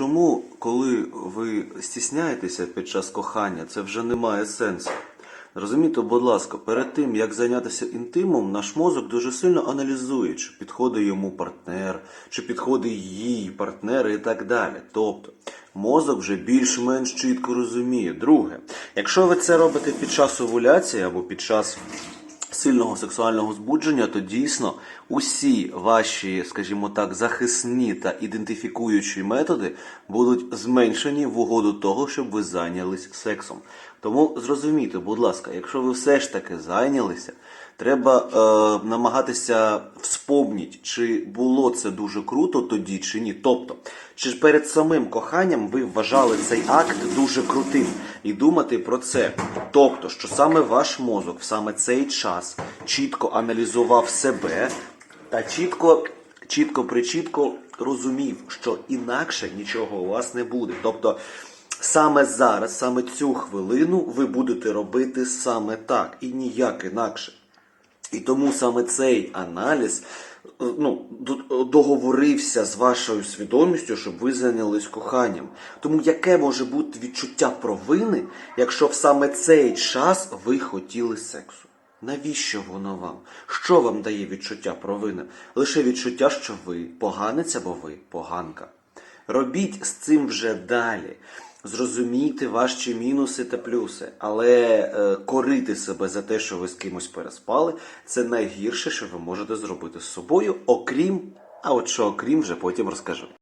чому, коли ви стісняєтеся під час кохання, це вже не має сенсу? Розумієте, будь ласка, перед тим як зайнятися інтимом, наш мозок дуже сильно аналізує, чи підходить йому партнер, чи підходить їй партнер і так далі. Тобто мозок вже більш-менш чітко розуміє. Друге, якщо ви це робите під час овуляції або під час сильного сексуального збудження, то дійсно усі ваші, скажімо так, захисні та ідентифікуючі методи будуть зменшені в угоду того, щоб ви зайнялись сексом. Тому зрозумійте, будь ласка, якщо ви все ж таки зайнялися, треба е, намагатися вспомнити, чи було це дуже круто тоді, чи ні. Тобто, чи ж перед самим коханням ви вважали цей акт дуже крутим і думати про це. Тобто, що саме ваш мозок в саме цей час чітко аналізував себе та чітко, чітко причітко розумів, що інакше нічого у вас не буде. Тобто, саме зараз, саме цю хвилину ви будете робити саме так і ніяк інакше. І тому саме цей аналіз е, ну, договорився з вашою свідомістю, щоб ви зайнялись коханням. Тому яке може бути відчуття провини, якщо в саме цей час ви хотіли сексу? Навіщо воно вам? Що вам дає відчуття провини? Лише відчуття, що ви поганець або ви поганка. Робіть з цим вже далі. Зрозумійте ваші мінуси та плюси, але е, корити себе за те, що ви з кимось переспали, це найгірше, що ви можете зробити з собою, окрім, а от що окрім вже потім розкажу.